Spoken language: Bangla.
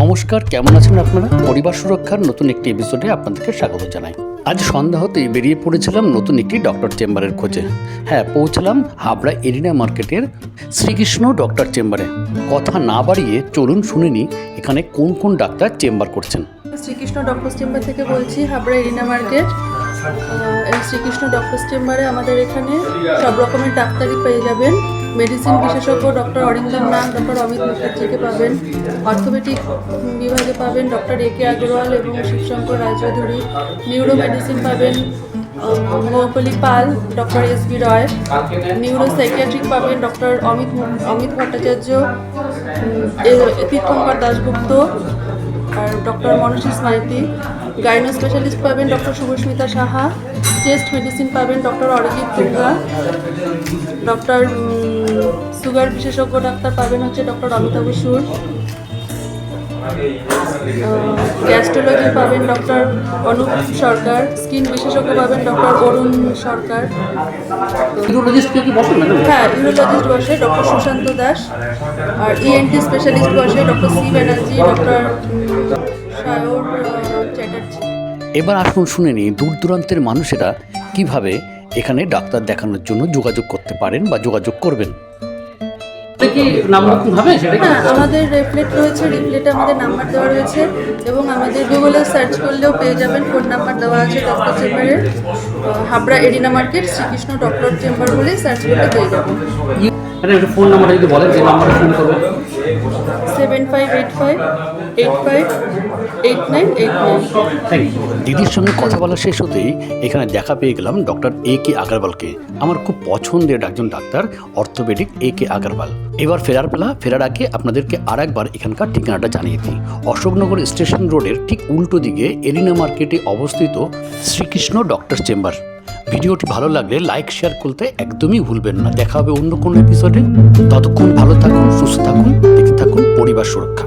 নমস্কার, কেমন আছেন আপনারা? পরিবার সুরক্ষার নতুন একটি এপিসোডে আপনাদেরকে স্বাগত জানাই। আজ সন্ধ্যা হতেই বেরিয়ে পড়েছিলাম নতুন একটি ডক্টর চেম্বারের খোঁজে। হ্যাঁ পৌঁছলাম হাবড়া এরিনা মার্কেটের শ্রীকৃষ্ণ ডক্টর চেম্বারে কথা না বাড়িয়ে চলুন শুনে এখানে কোন কোন ডাক্তার চেম্বার করছেন। শ্রীকৃষ্ণ ডক্টর চেম্বার থেকে বলছি, হাবড়া এরিনা মার্কেট এই শ্রীকৃষ্ণ ডক্টর চেম্বারে আমাদের এখানে সব রকমের ডাক্তারই পেয়ে যাবেন। মেডিসিন বিশেষজ্ঞ ডক্টর অরিন্দম নাগ ডক্টর অমিত মুখার্জিকে পাবেন। অর্থোপেডিক বিভাগে পাবেন ডক্টর এ কে আগরওয়াল এবং শিবশঙ্কর রায়চৌধুরী। নিউরো মেডিসিন পাবেন Moupali Pal doctor S B Roy. Neuro psychiatric পাবেন ডক্টর অমিত অমিত ভট্টাচার্য। তীর্থঙ্কর দাশগুপ্ত আর doctor Manasij Maity gyno specialist পাবেন doctor Subhasmita Saha. Chest medicine পাবেন doctor Arijit Durga doctor sugar বিশেষজ্ঞ ডাক্তার পাবেন হচ্ছে ডক্টর অমিতাভ সুর গ্যাস্ট্রোলজি পাবেন ডক্টর অনুপ সরকার স্কিন বিশেষজ্ঞ পাবেন ডক্টর অরুণ সরকার। হ্যাঁ ইউরোলজিস্ট বসে ডক্টর সুশান্ত দাস। আর E ইএনটি স্পেশালিস্ট বসে doctor C Banerjee doctor Sayar Chatterjee. এবার আসুন শুনে নিই দূর দূরান্তের মানুষেরা কীভাবে এখানে ডাক্তার দেখানোর জন্য যোগাযোগ করতে পারেন বা যোগাযোগ করবেন। কি নাম নতুন হবে সেটা হ্যাঁ আমাদের রিপ্লেট রয়েছে রিপ্লেটে আমাদের নাম্বার দেওয়া রয়েছে এবং আমাদের গুগলে সার্চ করলেও পেয়ে যাবেন ফোন নাম্বার দেওয়া আছে ডক্টর চেম্বারের। Habra arena market Srikrishna doctor chamber বলে সার্চ করলে পেয়ে যাবেন। ফোন নাম্বারটা যদি বলেন যে নাম্বারে ফোন করব সেভেন ফাইভ ফাইভ দিদির সঙ্গে কথা বলা শেষ হতেই এখানে দেখা পেয়ে গেলাম ডক্টর এ কে আগরওয়ালকে। আমার খুব পছন্দের একজন ডাক্তার, অর্থোপেডিক এ কে আগরওয়াল। এবার ফেরার পেলা, ফেরার আগে আপনাদেরকে আর একবার এখানকার ঠিকানাটা জানিয়ে দিই। অশোকনগর স্টেশন রোডের ঠিক উল্টো দিকে এরিনা মার্কেটে অবস্থিত শ্রীকৃষ্ণ ডক্টর চেম্বার। ভিডিওটি ভালো লাগলে লাইক, শেয়ার করতে একদমই ভুলবেন না। দেখা হবে অন্য কোনো এপিসোডে ততক্ষণ ভালো থাকুন, সুস্থ থাকুন, দেখতে থাকুন পরিবার সুরক্ষা।